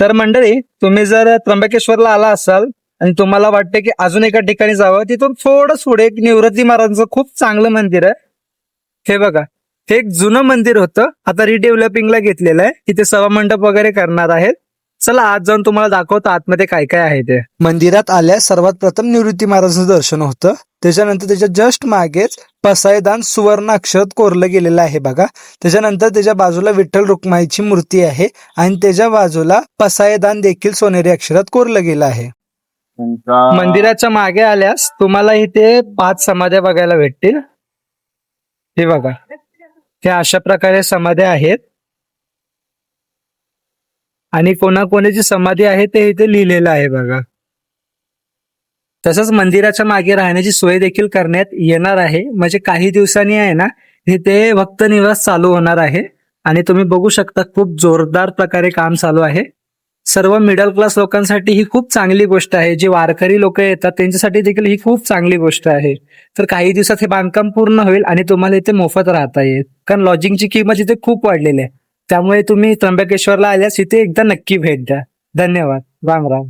तर मंडळी तुम्ही जर त्र्यंबकेश्वरला आला असाल आणि तुम्हाला वाटते की अजून एका ठिकाणी जावं तिथून थोडं पुढे एक निवृत्ती महाराजांचं खूप चांगलं मंदिर आहे. हे बघा हे एक जुनं मंदिर होतं. आता रिडेव्हलपिंगला घेतलेलं आहे. तिथे सभा मंडप वगैरे करणार आहेत. चला आज जाऊन तुम्हाला दाखवतो आतमध्ये काय काय आहे ते. मंदिरात आल्यास सर्वात प्रथम निवृत्ती महाराजांचं दर्शन होतं. त्याच्यानंतर त्याच्या जस्ट मागेच पसायदान सुवर्ण अक्षरात कोरलं गेलेलं आहे बघा. त्याच्यानंतर त्याच्या बाजूला विठ्ठल रुक्माईची मूर्ती आहे आणि त्याच्या बाजूला पसायदान देखील सोनेरी अक्षरात कोरलं गेलं आहे. मंदिराच्या मागे आल्यास तुम्हाला इथे पाच समाध्या बघायला भेटतील. हे बघा. हे अशा प्रकारे समाध्या आहेत. आणि कोणाकोणाची समाधी आहे ते इथे लिहिलेलं आहे बघा. तसंच मंदिराच्या मागे राहण्याची सोय देखील करण्यात येणार आहे. म्हणजे काही दिवसांनी आहे ना इथे भक्त निवास चालू होणार आहे. आणि तुम्ही बघू शकता खूप जोरदार प्रकारे काम चालू आहे. सर्व मिडल क्लास लोकांसाठी ही खूप चांगली गोष्ट आहे. जी वारकरी लोक येतात त्यांच्यासाठी देखील ही खूप चांगली गोष्ट आहे. तर काही दिवसात हे बांधकाम पूर्ण होईल आणि तुम्हाला इथे मोफत राहता येईल. कारण लॉजिंगची किंमत इथे खूप वाढलेली आहे. त्यामुळे तुम्ही त्र्यंबकेश्वरला आल्यास इथे एकदा नक्की भेट द्या. धन्यवाद. राम राम.